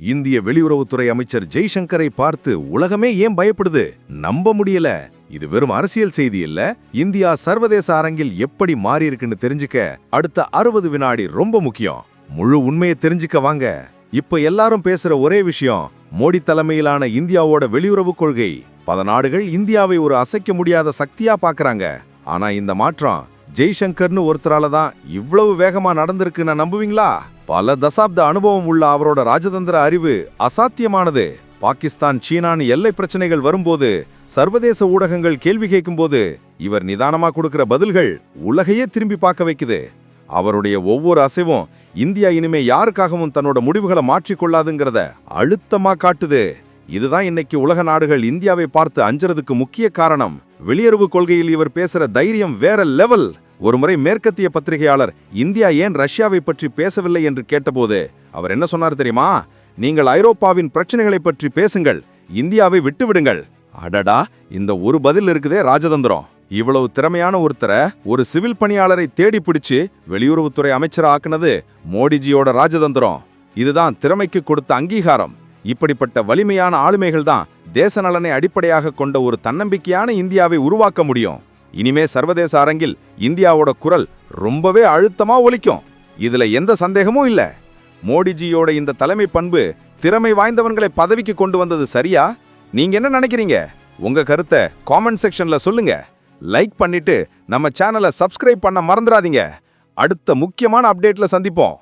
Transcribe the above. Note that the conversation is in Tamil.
இந்திய வெளியுறவுத்துறை அமைச்சர் ஜெய்சங்கரை பார்த்து உலகமே ஏன் பயப்படுது? நம்ப முடியல. இது வெறும் அரசியல் செய்தி இல்ல. இந்தியா சர்வதேச அரங்கில் எப்படி மாறி இருக்குன்னு தெரிஞ்சுக்க அடுத்த அறுபது வினாடி ரொம்ப முக்கியம். முழு உண்மையை தெரிஞ்சுக்க வாங்க. இப்ப எல்லாரும் பேசுற ஒரே விஷயம் மோடி தலைமையிலான இந்தியாவோட வெளியுறவு கொள்கை. பல நாடுகள் இந்தியாவை ஒரு அசைக்க முடியாத சக்தியா பாக்குறாங்க. ஆனா இந்த மாற்றம் ஜெய்சங்கர்னு ஒருத்தரால தான் இவ்வளவு வேகமா நடந்திருக்குன்னு நம்புவீங்களா? பல தசாப்த அனுபவம் உள்ள அவரோட ராஜதந்திர அறிவு அசாத்தியமானது. பாகிஸ்தான் சீனான்னு எல்லை பிரச்சனைகள் வரும்போது சர்வதேச ஊடகங்கள் கேள்வி கேட்கும்போது இவர் நிதானமா கொடுக்கிற பதில்கள் உலகையே திரும்பி பார்க்க வைக்குது. அவருடைய ஒவ்வொரு அசைவும் இந்தியா இனிமே யாருக்காகவும் தன்னோட முடிவுகளை மாற்றிக்கொள்ளாதுங்கிறத அழுத்தமா காட்டுது. இதுதான் இன்னைக்கு உலக நாடுகள் இந்தியாவை பார்த்து அஞ்சறதுக்கு முக்கிய காரணம். வெளியுறவு கொள்கையில் இவர் பேசுற தைரியம் வேற லெவல். ஒருமுறை மேற்கத்திய பத்திரிகையாளர் இந்தியா ஏன் ரஷ்யாவை பற்றி பேசவில்லை? என்று கேட்டபோது அவர் என்ன சொன்னார் தெரியுமா? நீங்கள் ஐரோப்பாவின் பிரச்சனைகளை பற்றி பேசுங்கள் இந்தியாவை விட்டுவிடுங்கள். அடடா இந்த ஒரு பதில் இருக்குதே ராஜதந்திரம். இவ்வளவு திறமையான ஒருத்தரை ஒரு சிவில் பணியாளரை தேடி பிடிச்சு வெளியுறவுத்துறை அமைச்சர் ஆக்குனது மோடிஜியோட ராஜதந்திரம். இதுதான் திறமைக்கு கொடுத்த அங்கீகாரம். இப்படிப்பட்ட வலிமையான ஆளுமைகள் தான் தேச நலனை அடிப்படையாக கொண்ட ஒரு தன்னம்பிக்கையான இந்தியாவை உருவாக்க முடியும். இனிமே சர்வதேச அரங்கில் இந்தியாவோட குரல் ரொம்பவே அழுத்தமா ஒலிக்கும். இதுல எந்த சந்தேகமும் இல்ல. மோடிஜியோட இந்த தலைமை பண்பு திறமை வாய்ந்தவன்களை பதவிக்கு கொண்டு வந்தது சரியா? நீங்க என்ன நினைக்கிறீங்க? உங்க கருத்தை காமெண்ட் செக்ஷன்ல சொல்லுங்க. லைக் பண்ணிட்டு நம்ம சேனலை சப்ஸ்கிரைப் பண்ண மறந்துடாதீங்க. அடுத்த முக்கியமான அப்டேட்ல சந்திப்போம்.